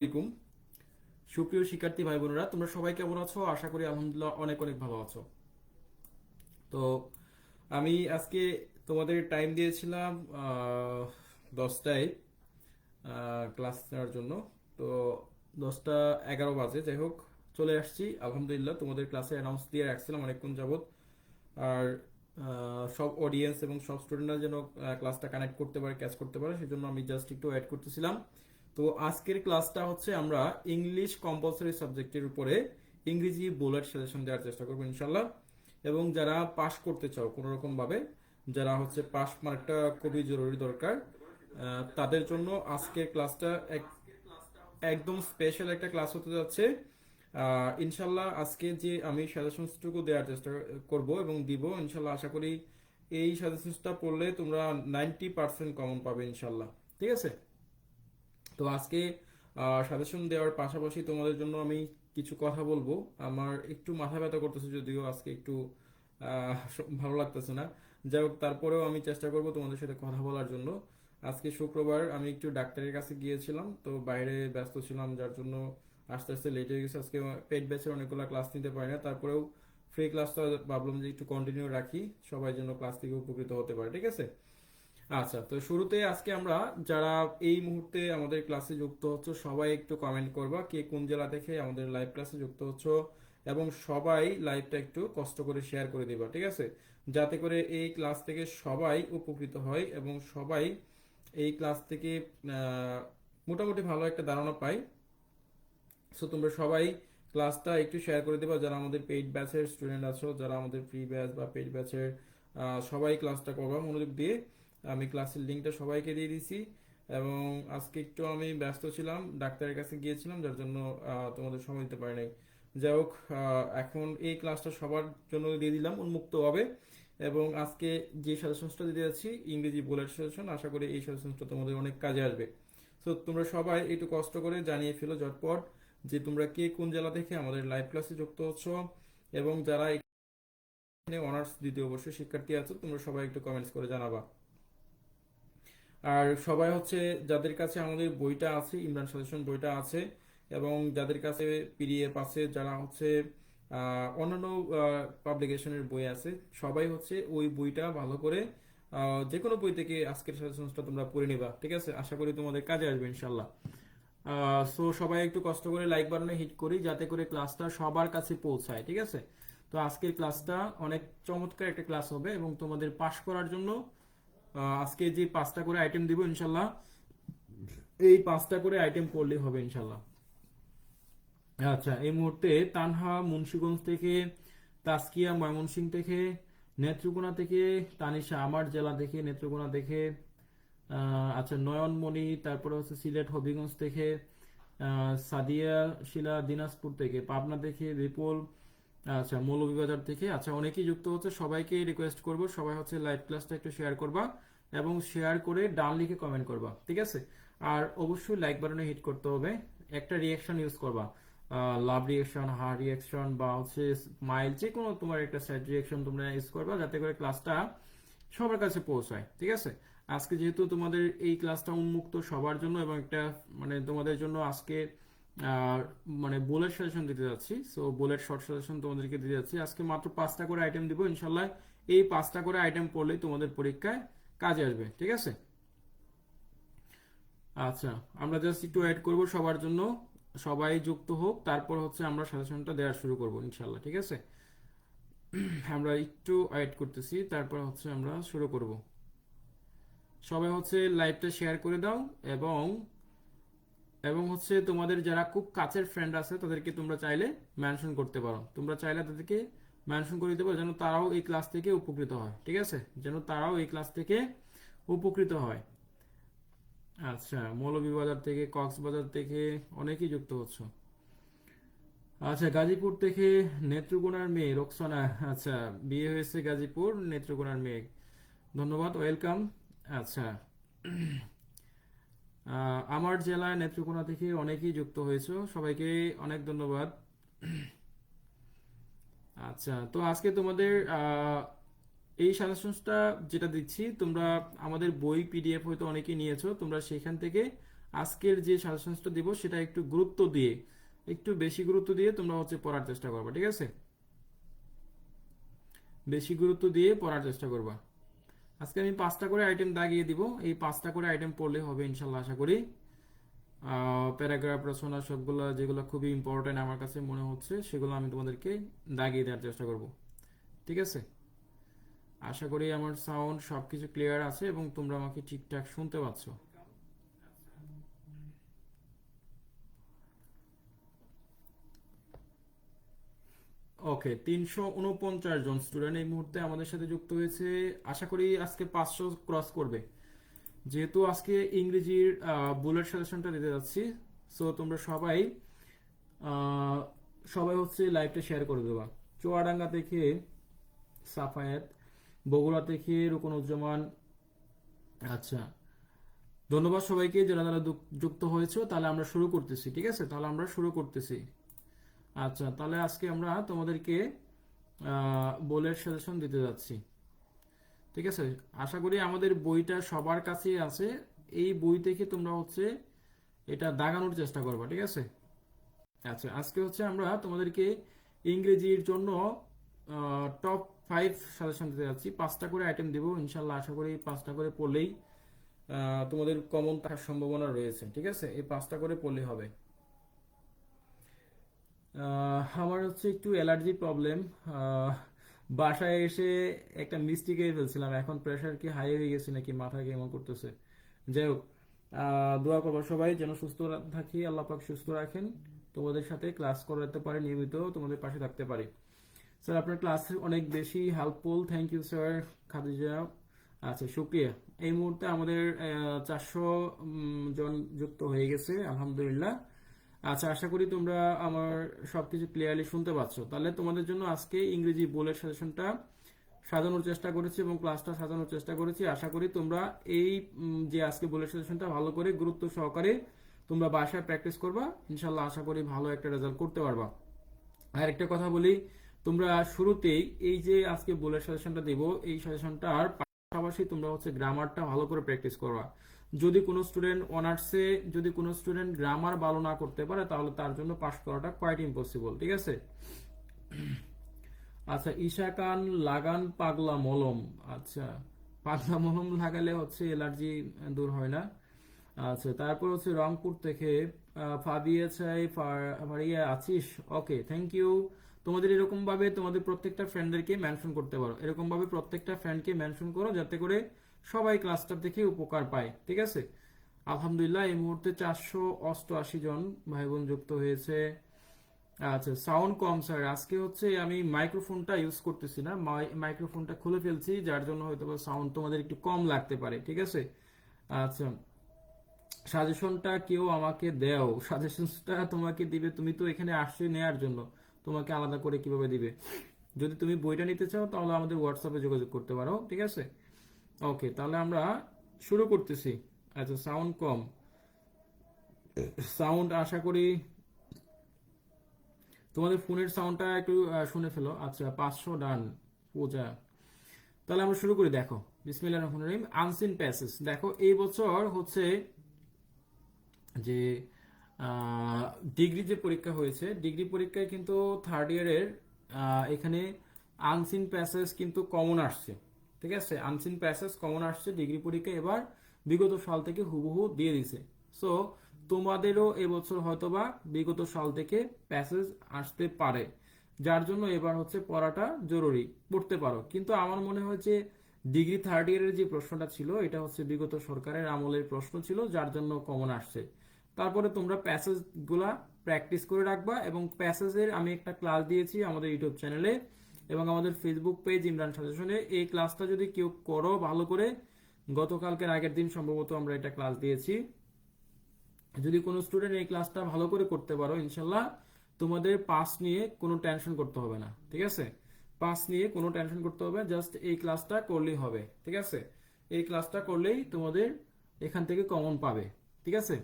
আলাইকুম। সুপ্রিয় শিক্ষার্থী ভাই বোনেরা তোমরা সবাই কেমন আছো? আশা করি আলহামদুলিল্লাহ অনেক অনেক ভালো আছো। তো আমি আজকে তোমাদের টাইম দিয়েছিলাম দশটায় ক্লাস নেওয়ার জন্য। তো দশটা এগারো বাজে। যাই হোক, চলে আসছি। আলহামদুলিল্লাহ, তোমাদের ক্লাসে অ্যানাউন্স দিয়ে রাখছিলাম অনেকক্ষণ যাবৎ। আর সব অডিয়েন্স এবং সব স্টুডেন্টরা যেন ক্লাসটা কানেক্ট করতে পারে ক্যাচ করতে পারে, সেজন্য আমি জাস্ট একটু অ্যাড করতেছিলাম। তো আজকের ক্লাসটা হচ্ছে আমরা ইংলিশ কম্পালসারি সাবজেক্টের উপরে ইংরেজি বুলেট সাজেশন দেওয়ার চেষ্টা করব ইনশাল্লাহ এবং যারা পাশ করতে চাও কোনো রকম ভাবে যারা হচ্ছে পাস মার্কটা খুবই জরুরি দরকার তাদের জন্য আজকের ক্লাসটা এক, একদম স্পেশাল একটা ক্লাস হতে যাচ্ছে। ইনশাল্লাহ আজকে যে আমি সাজেশনসটুকু দেওয়ার চেষ্টা করব এবং দিব ইনশাল্লাহ আশা করি এই সাজেশনসটা পড়লে তোমরা নাইনটি পার্সেন্ট কমন পাবে ইনশাল্লাহ ঠিক আছে? তো আজকে সাজেশন দেওয়ার পাশাপাশি তোমাদের জন্য আমি কিছু কথা বলব। আমার একটু মাথা ব্যথা করতেছে যদিও আজকে একটু ভালো লাগতেছে না। যাই হোক, তারপরেও আমি চেষ্টা করব তোমাদের সাথে কথা বলার জন্য। আজকে শুক্রবার আমি একটু ডাক্তারের কাছে গিয়েছিলাম, তো বাইরে ব্যস্ত ছিলাম, যার জন্য আস্তে আস্তে লেট হয়ে গেছে। আজকে পেট ব্যাচের অনেকগুলো ক্লাস নিতে পারি না। তারপরেও ফ্রি ক্লাসটা ভাবলাম যে একটু কন্টিনিউ রাখি। সবাই যেন ক্লাস থেকে উপকৃত হতে পারে, ঠিক আছে? আচ্ছা তো শুরুতে আজকে আমরা যারা এই মুহূর্তে আমাদের ক্লাসে যুক্ত হচ্ছে, সবাই একটু কমেন্ট করবা কে কোন জেলা থেকে আমাদের লাইভ ক্লাসে যুক্ত হচ্ছে এবং সবাই লাইভটা একটু কষ্ট করে শেয়ার করে দিবা, ঠিক আছে? যাতে করে এই ক্লাস থেকে সবাই উপকৃত হয় এবং সবাই এই ক্লাস থেকে মোটামুটি ভালো একটা ধারণা পাই সো তোমরা সবাই ক্লাসটা একটু শেয়ার করে দেবা, যারা আমাদের পেইড ব্যাচের স্টুডেন্ট আছো, যারা আমাদের ফ্রি ব্যাচ বা পেইড ব্যাচের সবাই ক্লাসটা করবা, মনোযোগ দিয়ে। আমি ক্লাসের লিঙ্কটা সবাইকে দিয়ে দিয়েছি এবং আজকে একটু আমি ব্যস্ত ছিলাম, ডাক্তারের কাছে গিয়েছিলাম, যার জন্য তোমাদের সময় দিতে পারি নাই যাই হোক এখন এই ক্লাসটা সবার জন্য দিয়ে দিলাম, উন্মুক্ত হবে। এবং আজকে যে সাজেশনসটা দিতে যাচ্ছি, ইংরেজি বোলার সাজেশন, আশা করি এই সাজেশনসটা তোমাদের অনেক কাজে আসবে। তো তোমরা সবাই একটু কষ্ট করে জানিয়ে ফেলো ঝটপট যে তোমরা কে কোন জেলা থেকে আমাদের লাইভ ক্লাসে যুক্ত হচ্ছ। এবং যারা এখানে অনার্স দ্বিতীয় বর্ষের শিক্ষার্থী আছো, তোমরা সবাই একটু কমেন্টস করে জানাবা। আর সবাই হচ্ছে যাদের কাছে আমাদের বইটা আছে, ইমরান সাজেশন বইটা আছে, এবং যাদের কাছে পিডিএফ আছে, যারা হচ্ছে অন্যান্য পাবলিকেশনের বই আছে, সবাই হচ্ছে ওই বইটা ভালো করে যে কোনো বই থেকে আজকের সাজেশনটা তোমরা পড়ে নিবা, ঠিক আছে? আশা করি তোমাদের কাজে আসবে ইনশাল্লাহ সো সবাই একটু কষ্ট করে লাইক বাটনে হিট করি, যাতে করে ক্লাসটা সবার কাছে পৌঁছায়, ঠিক আছে? তো আজকের ক্লাসটা অনেক চমৎকার একটা ক্লাস হবে, এবং তোমাদের পাশ করার জন্য আজকে যে পাঁচটা করে আইটেম দিব ইনশাল্লাহ, এই পাঁচটা করে আইটেম করলেই হবে ইনশাল্লাহ। আচ্ছা এই মুহূর্তে তানহা মুন্সীগঞ্জ থেকে তাসকিয়া ময়মনসিং থেকে, নেত্রকোনা থেকে, তানিশা আমার জেলা থেকে, নেত্রকোনা থেকে আচ্ছা নয়নমণি, তারপরে হচ্ছে সিলেট, হবিগঞ্জ থেকে সাদিয়া, শিলা, দিনাজপুর থেকে, পাবনা থেকে বিপুল আচ্ছা মৌলভীবাজার থেকে আচ্ছা অনেকেই যুক্ত হচ্ছে, সবাইকে রিকোয়েস্ট করব, সবাই হচ্ছে লাইভ ক্লাসটা একটু শেয়ার করবা এবং শেয়ার করে ডান লিখে কমেন্ট করবা, ঠিক আছে? আর অবশ্যই লাইক বাটনে হিট করতে হবে, একটা রিয়াকশন ইউজ করবা। লাভ রিয়াকশন হার রিয়াকশন বা হচ্ছে স্মাইল যে কোনো তোমার একটা স্যাড রিয়াকশন তোমরা ইউজ করবা, যাতে করে ক্লাসটা সবার কাছে পৌঁছায়, ঠিক আছে? আজকে যেহেতু তোমাদের এই ক্লাসটা উন্মুক্ত সবার জন্য এবং একটা মানে তোমাদের জন্য আজকে মানে বুলেট সাজেশন দিতে যাচ্ছি। সো বুলেট শর্ট সাজেশন তোমাদেরকে দিতে যাচ্ছি। আজকে মাত্র পাঁচটা করে আইটেম দিব ইনশাল্লাহ এই পাঁচটা করে আইটেম পড়লেই তোমাদের পরীক্ষায় কাজে আসবে, ঠিক আছে? আচ্ছা আমরা জাস্ট একটু অ্যাড করব সবার জন্য। সবাই যুক্ত হোক, তারপর হচ্ছে আমরা সাজেশনটা দেওয়া শুরু করব ইনশাল্লাহ ঠিক আছে? আমরা একটু অ্যাড করতেছি, তারপর হচ্ছে আমরা শুরু করব। সবাই হচ্ছে লাইভটা শেয়ার করে দাও এবং এবং হচ্ছে তোমাদের যারা খুব কাছের ফ্রেন্ড আছে, তাদেরকে তোমরা চাইলে মেনশন করতে পারো। তোমরা চাইলে তাদেরকে মেনশন করে দিতে পারো, যেন তারাও এই ক্লাস থেকে উপকৃত হয়, ঠিক আছে? যেন তারাও এই ক্লাস থেকে উপকৃত হয়। আচ্ছা মৌলভীবাজার থেকে, কক্সবাজার থেকে অনেকেই যুক্ত হচ্ছে। আচ্ছা গাজীপুর থেকে নেত্রকোনার মেয়ে রোকসানা আচ্ছা বিয়ে হয়েছে গাজীপুর, নেত্রকোনার মেয়ে। ধন্যবাদ, ওয়েলকাম। আচ্ছা আমার জেলায় নেত্রকোনা থেকে অনেকেই যুক্ত হয়েছে। সবাইকে অনেক ধন্যবাদ। আচ্ছা তো আজকে তোমাদের এই সাজেশনসটা যেটা দিচ্ছি, তোমরা আমাদের বই পিডিএফ হয়তো অনেকেই নিয়েছো, তোমরা সেখান থেকে আজকের যে সাজেশনসটা দিব, সেটা একটু গুরুত্ব দিয়ে, একটু বেশি গুরুত্ব দিয়ে তোমরা হচ্ছে পড়ার চেষ্টা করবা, ঠিক আছে? বেশি গুরুত্ব দিয়ে পড়ার চেষ্টা করবা। আজকে আমি পাঁচটা করে আইটেম দাগিয়ে দিব। এই পাঁচটা করে আইটেম পড়লে হবে ইনশাল্লাহ আশা করি। প্যারাগ্রাফ রচনা সবগুলো যেগুলো খুবই ইম্পর্টেন্ট আমার কাছে মনে হচ্ছে, সেগুলো আমি তোমাদেরকে দাগিয়ে দেওয়ার চেষ্টা করব। ঠিক আছে? আশা করি আমার সাউন্ড সব কিছু ক্লিয়ার আছে এবং তোমরা আমাকে ঠিকঠাক শুনতে পাচ্ছ। ওকে তিনশো উনপঞ্চাশ জন স্টুডেন্ট এই মুহূর্তে আমাদের সাথে যুক্ত হয়েছে। আশা করি আজকে পাঁচশো ক্রস করবে। যেহেতু আজকে ইংরেজির বুলেট সাজেশনটা দিতে যাচ্ছি সো তোমরা সবাই সবাই হচ্ছে লাইভটা শেয়ার করে দেবা। চুয়াডাঙ্গা থেকে সাফায়েত, বগুড়া থেকে রুকনুজ্জামান আচ্ছা ধন্যবাদ সবাইকে, যারা যারা যুক্ত হয়েছে, তাহলে আমরা শুরু করতেছি, ঠিক আছে? তাহলে আমরা শুরু করতেছি। আচ্ছা তাহলে আজকে আমরা তোমাদেরকে বোলের সাজেশন দিতে যাচ্ছি। ঠিক আছে? আশা করি আমাদের বইটা সবার কাছেই আছে। এই বই থেকে তোমরা হচ্ছে এটা দাগানোর চেষ্টা করবা, ঠিক আছে? আচ্ছা আজকে হচ্ছে আমরা তোমাদেরকে ইংরেজির জন্য টপ ফাইভ সাজেশন দিতে যাচ্ছি। পাঁচটা করে আইটেম দেবো ইনশাল্লাহ আশা করি পাঁচটা করে পড়লেই তোমাদের কমন থাকার সম্ভাবনা রয়েছে, ঠিক আছে? এই পাঁচটা করে পড়লেই হবে। আমার হচ্ছে একটু অ্যালার্জি প্রবলেম। বাসায় এসে একটা মিষ্টি খেয়ে ফেলছিলাম। এখন প্রেশার কি হাই হয়ে গেছে নাকি মাথা কেমন করতেছে? যাই হোক দোয়া করব সবাই যেন সুস্থ থাকি, আল্লাহ পাক সুস্থ রাখেন। তোমাদের সাথে ক্লাস করাতে পারে, নিয়মিত তোমাদের পাশে থাকতে পারি। স্যার আপনার ক্লাস অনেক বেশি helpful thank you sir Khadija. আচ্ছা শুক্রিয়া এই মুহূর্তে আমাদের চারশো জন যুক্ত হয়ে গেছে, আলহামদুলিল্লাহ। আচ্ছা আশা করি তোমরা আমার সবকিছু ক্লিয়ারলি শুনতে পাচ্ছ তাহলে তোমাদের জন্য আজকে ইংরেজি বোলের সাজেশনটা সাজানোর চেষ্টা করেছি এবং ক্লাসটা সাজানোর চেষ্টা করেছি। আশা করি তোমরা এই যে আজকে বোলের সাজেশনটা ভালো করে গুরুত্ব সহকারে তোমরা বাসায় প্র্যাকটিস করবা। ইনশাল্লাহ আশা করি ভালো একটা রেজাল্ট করতে পারবা। আর একটা কথা বলি, তোমরা শুরুতেই এই যে আজকে বোলের সাজেশনটা দেব, এই সাজেশনটার পাশাপাশি তোমরা হচ্ছে গ্রামারটা ভালো করে প্র্যাকটিস করবা। যদি কোনো স্টুডেন্ট অনার্সে যদি কোনো স্টুডেন্ট গ্রামার ভালো না করতে পারে, তাহলে তার জন্য পাস করাটা কোয়াইট ইম্পসিবল ঠিক আছে? আচ্ছা ঈশা খান লাগান পাগলা মলম। আচ্ছা পাগলা মলম লাগালে হচ্ছে অ্যালার্জি দূর হয় না। আচ্ছা তারপর হচ্ছে রংপুর থেকে ফাবিয়া চাই ফারিয়া আছিস? ওকে থ্যাংক ইউ তোমাদের এরকম ভাবে তোমাদের প্রত্যেকটা ফ্রেন্ডদেরকে মেনশন করতে পারো। এরকম ভাবে প্রত্যেকটা ফ্রেন্ডকে মেনশন করো যাতে করে সবাই ক্লাসটা থেকে উপকার পায়, ঠিক আছে? আলহামদুলিল্লাহ, এই মুহূর্তে চারশো অষ্টআশি জন ভাই বোন যুক্ত হয়েছে। আচ্ছা সাউন্ড কম স্যার আজকে হচ্ছে আমি মাইক্রোফোনটা ইউজ করতেছি না। মাইক্রোফোনটা খুলে ফেলছি, যার জন্য হয়তো সাউন্ড তোমাদের একটু কম লাগতে পারে, ঠিক আছে? আচ্ছা সাজেশনটা কেউ আমাকে দেও। সাজেশনটা তোমাকে দিবে, তুমি তো এখানে আসছে নেয়ার জন্য। তোমাকে আলাদা করে কীভাবে দিবে? যদি তুমি বইটা নিতে চাও, তাহলে আমাদের হোয়াটসঅ্যাপে যোগাযোগ করতে পারো, ঠিক আছে? ওকে তাহলে আমরা শুরু করতেছি। আচ্ছা সাউন্ড কম। সাউন্ড আশা করি তোমাদের ফোনের সাউন্ডটা একটু শুনে ফেলো। আচ্ছা পাঁচশো ডান, পূজা। তাহলে আমরা শুরু করি, দেখো। বিসমিল্লাহ রহমান রহিম। আনসিন প্যাসেজ দেখো, এই বছর হচ্ছে যে ডিগ্রি যে পরীক্ষা হয়েছে ডিগ্রি পরীক্ষায় কিন্তু থার্ড ইয়ারের এখানে আনসিন প্যাসেজ কিন্তু কমন আসছে। ঠিক আছে? আনসিন প্যাসেজ কমন আসছে ডিগ্রি পরীক্ষা, এবার বিগত সাল থেকে হুবহু দিয়ে দিছে। সো তোমাদেরও এবছর হয়তোবা বিগত সাল থেকে প্যাসেজ আসতে পারে, যার জন্য এবার হচ্ছে পড়াটা জরুরি, পড়তে পারো। কিন্তু আমার মনে হয় যে ডিগ্রি থার্ড ইয়ারের যে প্রশ্নটা ছিল, এটা হচ্ছে বিগত সরকারের আমলের প্রশ্ন ছিল, যার জন্য কমন আসছে। তারপরে তোমরা প্যাসেজগুলা প্র্যাকটিস করে রাখবা, এবং প্যাসেজের আমি একটা ক্লাস দিয়েছি আমাদের ইউটিউব চ্যানেলে এবং আমাদের ফেসবুক পেজ ইমরান সাজেশনে এই ক্লাসটা যদি কেউ করো ভালো করে, গতকালকের আগের দিন সম্ভবত আমরা এটা ক্লাস দিয়েছি। যদি কোনো স্টুডেন্ট এই ক্লাসটা ভালো করে করতে পারো, ইনশাল্লাহ তোমাদের পাস নিয়ে কোনো টেনশন করতে হবে না, ঠিক আছে? পাস নিয়ে কোনো টেনশন করতে হবে জাস্ট এই ক্লাসটা করলেই হবে, ঠিক আছে? এই ক্লাসটা করলেই তোমাদের এখান থেকে কমন পাবে, ঠিক আছে?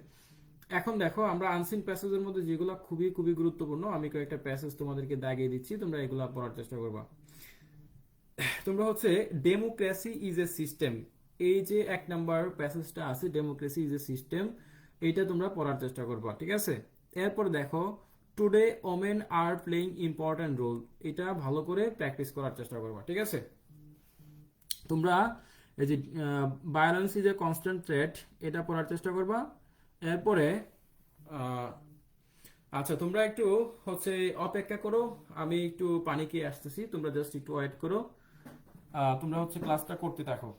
এখন দেখো, আমরা আনসিন প্যাসেজের মধ্যে যেগুলো খুবই খুবই গুরুত্বপূর্ণ, আমি কয়েকটা প্যাসেজ তোমাদেরকে দাগিয়ে দিচ্ছি, তোমরা এগুলো পড়ার চেষ্টা করবা। তোমরা হচ্ছে ডেমোক্রেসি ইজ এ সিস্টেম এই যে এক নাম্বার প্যাসেজটা আছে ডেমোক্রেসি ইজ এ সিস্টেম এইটা তোমরা পড়ার চেষ্টা করবা, ঠিক আছে? এরপর দেখো today women are playing important role এটা ভালো করে প্র্যাকটিস করার চেষ্টা করবা, ঠিক আছে? তোমরা এই যে violence is a constant threat এটা পড়ার চেষ্টা করবা। এরপরে আচ্ছা তোমরা একটু হচ্ছে অপেক্ষা করো। আমি একটু পানি খেয়ে আসতেছি, তোমরা জাস্ট একটু ওয়েট করো। তোমরা হচ্ছে ক্লাসটা করতে থাকো।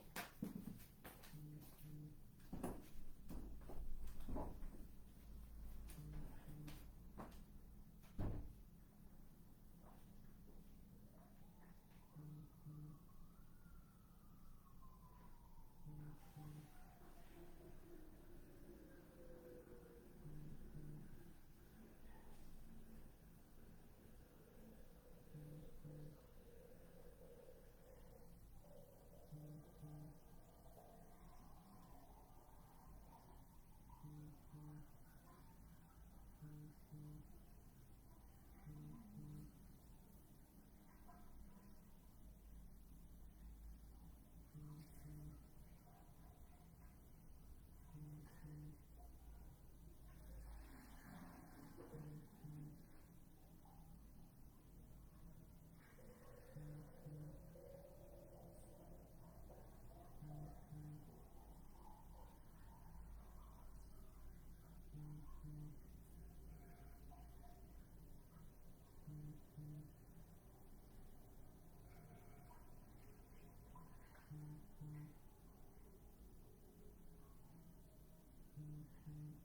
Mm-hmm.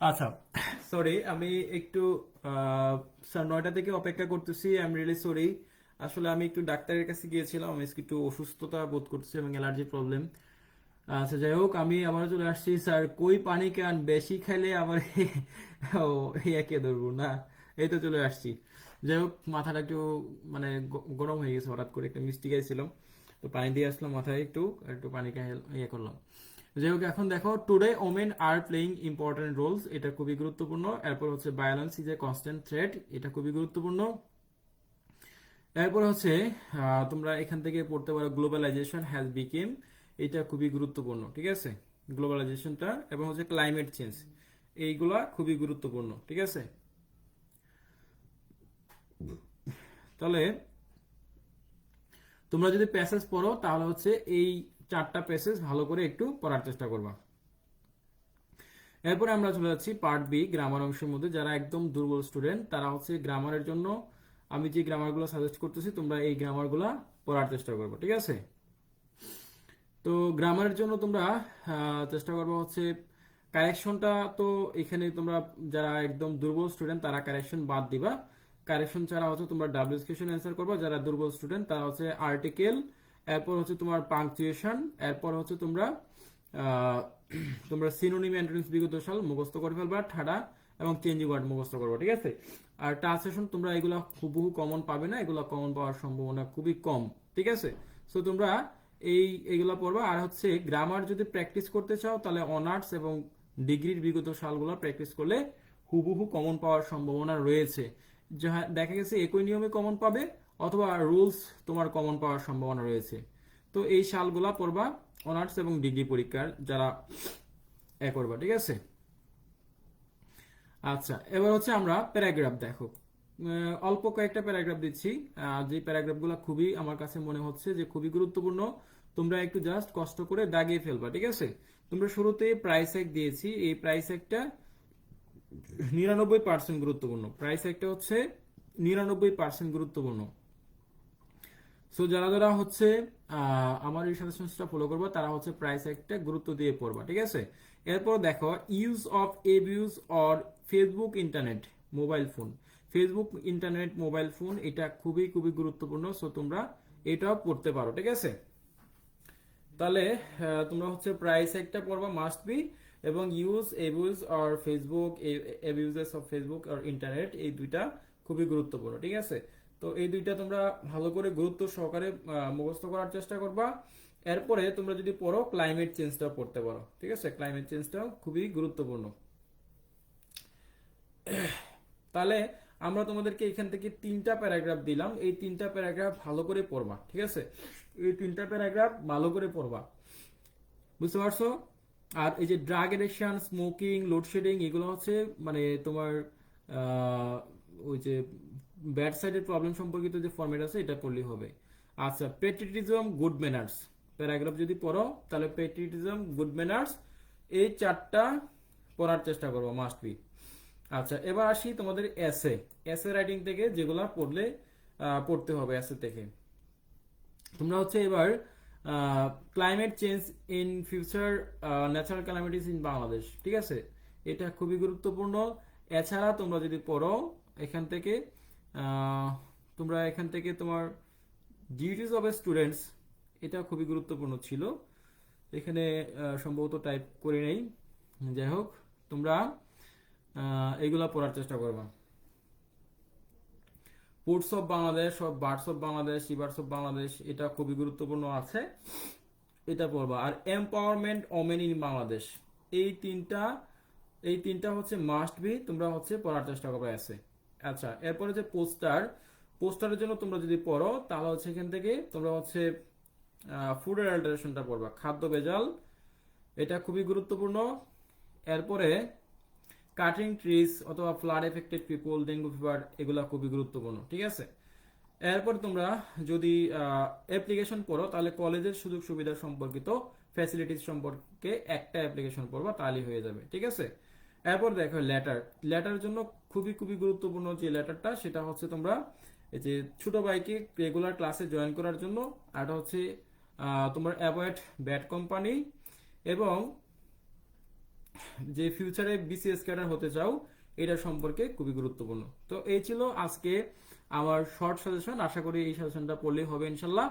আচ্ছা। সরি আমি একটু স্যার নয়টা থেকে অপেক্ষা করতেছি। আই এম রিয়েলি সরি আসলে আমি একটু ডাক্তারের কাছে গিয়েছিলাম। আমি একটু অসুস্থতা বোধ করতেছি এবং অ্যালার্জির প্রবলেম। আচ্ছা যাই হোক, আমি আবার চলে আসছি। স্যার, কই পানি কেন বেশি খেলে আবার ও, একে ধরবো, না? এই তো চলে আসছি। যাই হোক, মাথাটা একটু মানে গরম হয়ে গেছে হঠাৎ করে। একটা মিষ্টি খাইছিলাম। তো পানি দিয়ে আসলাম মাথায় একটু একটু পানি খাই ইয়ে করলাম। যাই হোক এখন দেখো today women are playing important roles এটা খুবই গুরুত্বপূর্ণ। এরপর হচ্ছে violence is a constant threat এটা খুবই গুরুত্বপূর্ণ। এরপর হচ্ছে তোমরা এখান থেকে পড়তে পারো গ্লোবালাইজেশন হ্যাজ বিকেম এটা খুবই গুরুত্বপূর্ণ, ঠিক আছে? গ্লোবালাইজেশনটা এবং হচ্ছে ক্লাইমেট চেঞ্জ এইগুলা খুবই গুরুত্বপূর্ণ, ঠিক আছে? তাহলে, তোমরা যদি প্যাসেজ পড়ো, তাহলে হচ্ছে এই চারটা প্যাসেজ ভালো করে একটু পড়ার চেষ্টা করবা। এরপরে আমরা চলে যাচ্ছি পার্ট বি গ্রামার অংশের মধ্যে। যারা একদম দুর্বল স্টুডেন্ট তারা হচ্ছে গ্রামারের জন্য আমি যে গ্রামারগুলো সাজেস্ট করতেছি, তোমরা এই গ্রামারগুলো পড়ার চেষ্টা করব, ঠিক আছে? তো গ্রামারের জন্য তোমরা চেষ্টা করবে হচ্ছে কারেকশনটা তো এখানে তোমরা যারা একদম দুর্বল স্টুডেন্ট তারা কারেকশন বাদ দিবা। কারেকশন ছাড়া হচ্ছে তোমরা ডাব্লিউএস কোয়েশন অ্যান্সার করবা। যারা দুর্বল স্টুডেন্ট তারা হচ্ছে আর্টিকেল এরপর হচ্ছে তোমার পাংচুয়েশন, এরপর হচ্ছে তোমরা তোমরা সিনোনিম অ্যান্টোনিমস বিগত সাল মুখস্থ করে ফেলবা, ঠাডা, এবং চেঞ্জ ওয়ার্ড মুখস্থ করবা, ঠিক আছে? আর ট্রান্সলেশন তোমরা এগুলো হুবহু কমন পাবে না, এগুলো কমন পাওয়ার সম্ভাবনা খুবই কম, ঠিক আছে? সো তোমরা এই, এগুলো পড়বা, আর হচ্ছে গ্রামার যদি প্র্যাকটিস করতে চাও, তাহলে অনার্স এবং ডিগ্রির বিগত সালগুলো প্র্যাকটিস করলে হুবহু কমন পাওয়ার সম্ভাবনা রয়েছে। যাহা, দেখা গেছে একই নিয়মে কমন পাবে অথবা রুলস তোমার কমন পাওয়ার সম্ভাবনা রয়েছে। তো এই সালগুলা পড়বা অনার্স এবং ডিগ্রি পরীক্ষার যারা এ করবা, ঠিক আছে? আচ্ছা এবার হচ্ছে আমরা প্যারাগ্রাফ দেখো। অল্প কয়েকটা প্যারাগ্রাফ দিচ্ছি। যে প্যারাগ্রাফগুলো খুবই আমার কাছে মনে হচ্ছে যে খুবই গুরুত্বপূর্ণ, তোমরা একটু জাস্ট কষ্ট করে দাগিয়ে ফেলবা, ঠিক আছে? তোমরা শুরুতে প্রাইস এক দিয়েছি। এই প্রাইস একটা নিরানব্বই পার্সেন্ট গুরুত্বপূর্ণ। প্রাইস একটা হচ্ছে নিরানব্বই পার্সেন্ট গুরুত্বপূর্ণ। সো যারা যারা হচ্ছে আমার এই সাজেশনসটা ফলো করব, তারা হচ্ছে প্রাইস একটা গুরুত্ব দিয়ে পড়বা, ঠিক আছে? এরপর দেখো use of abuse or Facebook internet mobile phone Facebook internet mobile phone এটা খুবই খুবই গুরুত্বপূর্ণ সো তোমরা এটাও পড়তে পারো, ঠিক আছে? তাহলে তোমরা হচ্ছে প্রাইস একটা পড়বা মাস্ট বি এবং use abuse or Facebook abuses of Facebook or internet এই দুইটা খুবই গুরুত্বপূর্ণ, ঠিক আছে? তো এই দুইটা তোমরা ভালো করে গুরুত্ব সহকারে মুখস্থ করার চেষ্টা করবা। এরপরে তোমরা যদি পড়ো ক্লাইমেট চেঞ্জটাও পড়তে পারো, ঠিক আছে? ক্লাইমেট চেঞ্জটাও খুবই গুরুত্বপূর্ণ। তাহলে আমরা তোমাদেরকে এখান থেকে তিনটা প্যারাগ্রাফ দিলাম। এই তিনটা প্যারাগ্রাফ ভালো করে পড়বা, ঠিক আছে? এই তিনটা প্যারাগ্রাফ ভালো করে পড়বা। বুঝতে পারছ? আর এই যে ড্রাগ এডিকশন স্মোকিং লোডশেডিং এগুলো হচ্ছে মানে তোমার ওই যে ব্যাড সাইডের প্রবলেম সম্পর্কিত যে ফর্মেট আছে, এটা পড়লেই হবে। আচ্ছা পেট্রিটিজম গুড ম্যানার্স প্যারাগ্রাফ যদি পড়ো, তাহলে পেট্রিটিজম গুড ম্যানার্স এই চারটা পড়ার চেষ্টা করব মাস্ট বি আচ্ছা এবার আসি তোমাদের এসে এসে রাইটিং থেকে যেগুলা পড়লে পড়তে হবে এসে থেকে। তোমরা হচ্ছে এবার climate change in future natural calamities in Bangladesh ঠিক আছে? এটা খুবই গুরুত্বপূর্ণ। এছাড়া তোমরা যদি পড়ো, এখান থেকে তোমরা এখান থেকে তোমার ডিউটিস অফ স্টুডেন্টস এটা খুবই গুরুত্বপূর্ণ ছিল। এখানে সম্ভবত টাইপ করে নেই। যাই হোক, তোমরা এগুলা পড়ার চেষ্টা করবা। পোর্টস অফ বাংলাদেশ সব birds of Bangladesh rivers of Bangladesh এটা খুবই গুরুত্বপূর্ণ আছে। এটা পড়বা। আর এম্পাওয়ারমেন্ট ওমেন ইন বাংলাদেশ এই তিনটা এই তিনটা হচ্ছে মাস্ট বি তোমরা হচ্ছে পড়ার চেষ্টা করবে আছে আচ্ছা এরপরে যে পোস্টার, পোস্টারের জন্য তোমরা যদি পড়ো, তাহলে হচ্ছে এখান থেকে তোমরা হচ্ছে ফুড অ্যাডাল্টারেশনটা পড়বা। খাদ্য ভেজাল, এটা খুবই গুরুত্বপূর্ণ। এরপরে কাটিং ট্রিজ অথবা flood affected people dengue fever এগুলা খুবই গুরুত্বপূর্ণ, ঠিক আছে? এরপর তোমরা যদি অ্যাপ্লিকেশন পড়ো, তাহলে কলেজের সুযোগ সুবিধা সম্পর্কিত ফ্যাসিলিটিস সম্পর্কে একটা অ্যাপ্লিকেশন পড়বা, তাহলেই হয়ে যাবে, ঠিক আছে? এরপর দেখো লেটার লেটারের জন্য খুবই খুবই গুরুত্বপূর্ণ যে লেটারটা সেটা হচ্ছে তোমরা এই যে ছোট ভাইকে রেগুলার ক্লাসে জয়েন করার জন্য, আর হচ্ছে তোমার অ্যাভয়েড ব্যাড কোম্পানি এবং যে ফিউচারে বিসিএস ক্যাডার হতে চাও, এটা সম্পর্কে খুবই গুরুত্বপূর্ণ। তো এই ছিল আজকে আমার শর্ট সাজেশন আশা করি এই সাজেশনটা পড়লেই হবে ইনশাল্লাহ।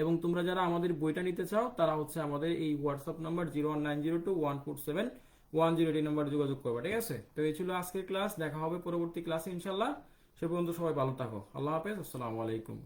এবং তোমরা যারা আমাদের বইটা নিতে চাও, তারা হচ্ছে আমাদের এই WhatsApp number zero one nine zero two one four seven one zero এই নাম্বার যোগাযোগ করবে, ঠিক আছে? তো এই ছিল আজকের ক্লাস, দেখা হবে পরবর্তী ক্লাসে ইনশাল্লাহ সে পর্যন্ত সবাই ভালো থাকো। আল্লাহ হাফেজ, আসসালামু আলাইকুম।